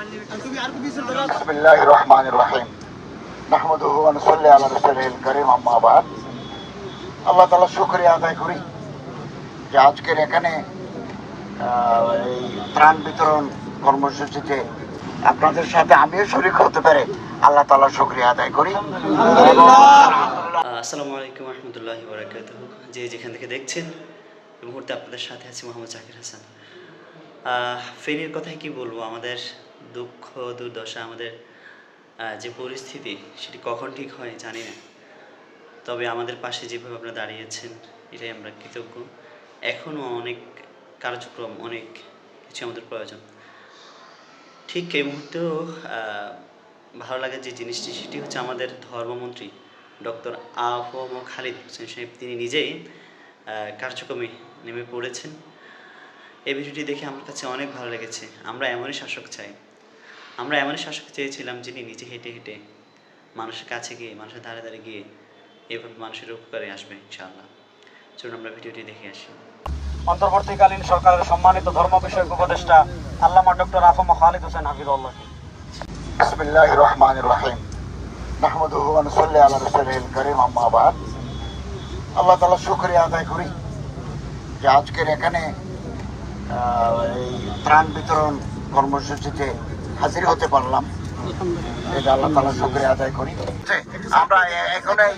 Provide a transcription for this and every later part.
بسم الله الرحمن الرحيم نحمده ونصلي على رسوله الكريم أما بعد আল্লাহ তালা শুক্রিয়া আদায় করি যে আজকের এখানে আহ, এই ত্রাণ বিতরণ কর্মসূচিতে আপনাদের সাথে আমিও শরীর হতে পারে আল্লাহ তালা শুক্রিয়া আদায় করি এবং আসসালামু আলাইকুম রহমতুল্লাহ বরাকাত যে যেখান থেকে দেখছেন এই মুহূর্তে আপনাদের সাথে আছি মোহাম্মদ জাকির হাসান আহ, ফেনীর কথাই কি বলবো আমাদের দুঃখ, দুর্দশা আমাদের যে পরিস্থিতি, সেটি কখন ঠিক হয় জানি না। তবে আমাদের পাশে যেভাবে আপনারা দাঁড়িয়েছেন, এটাই আমরা কৃতজ্ঞ। এখনও অনেক কার্যক্রম, অনেক কিছু আমাদের প্রয়োজন। ঠিক এই মুহূর্তেও ভালো লাগার যে জিনিসটি, সেটি হচ্ছে আমাদের ধর্মমন্ত্রী ডক্টর আহম খালিদ হোসেন সাহেব। তিনি নিজেই কার্যক্রমে নেমে পড়েছেন। এই ভিডিওটি দেখে আমার কাছে অনেক ভালো লেগেছে। আমরা এমনই শাসক চাই। আমরা এমন শাসক চেয়েছিলাম যিনি নিচে হেঁটে হেঁটে মানুষের কাছে গিয়ে মানুষের ধারে ধারে গিয়ে এভাবে মানুষের উপকারে আসবে ইনশাআল্লাহ। চলুন আমরা ভিডিওটি দেখে আসি। অন্তর্বর্তীকালীন সরকারের সম্মানিত ধর্ম বিষয়ক উপদেষ্টা আল্লামা ডক্টর আফম খালিদ হোসেন হাফিজুল্লাহ। বিসমিল্লাহির রহমানির রহিম। নাহমাদুহু ওয়া নুসাল্লি আলা রাসূলিল কারীম আম্মা বাদ। আল্লাহ তাআলা শুকরিয়া আদায় করি যে আজকের এখানে এই ত্রাণ বিতরণ কর্মসূচিতে হাজির হতে পারলাম। এটা আল্লাহ তালা শুক্রিয়া আদায় করি। আমরা এখন এই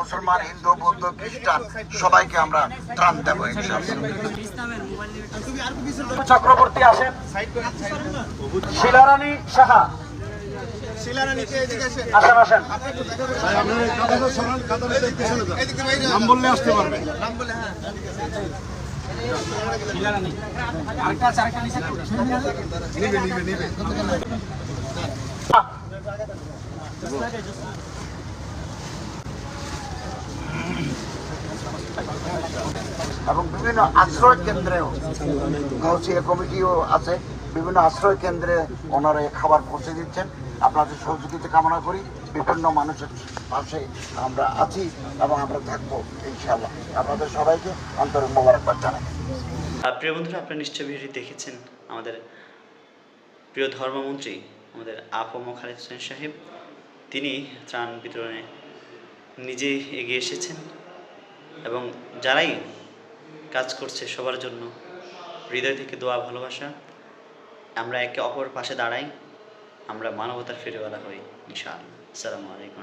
মুসলমান হিন্দু বৌদ্ধ খ্রিস্টান সবাইকে আমরা ত্রাণ দেবো চক্রবর্তী আসেন। শিলারানী সাহা। নাম বললে আসতে পারবে। এবং বিভিন্ন আশ্রয় কেন্দ্রেও গাউসিয়া কমিটিও আছে। বিভিন্ন আশ্রয় কেন্দ্রে ওনারা খাবার পৌঁছে দিচ্ছেন। আপনাদের সহযোগিতা কামনা করি। বিভিন্ন মানুষের পাশে আমরা আছি এবং আমরা থাকব ইনশাল্লাহ আপনাদের সবাইকে অন্তরে মোবারকবাদ জানাই। প্রিয় বন্ধুরা, আপনারা নিশ্চয়ই ভিডিওটি দেখেছেন। আমাদের প্রিয় ধর্মমন্ত্রী, আমাদের আপম খালিদ হোসেন সাহেব, তিনি ত্রাণ বিতরণে নিজে এগিয়ে এসেছেন এবং যারাই কাজ করছে সবার জন্য হৃদয় থেকে দোয়া, ভালোবাসা, আমরা একে অপর পাশে দাঁড়াই। আমরা মানবতার ফিরেওয়ালা হই ইনশাআল্লাহ। আসসালামু আলাইকুম।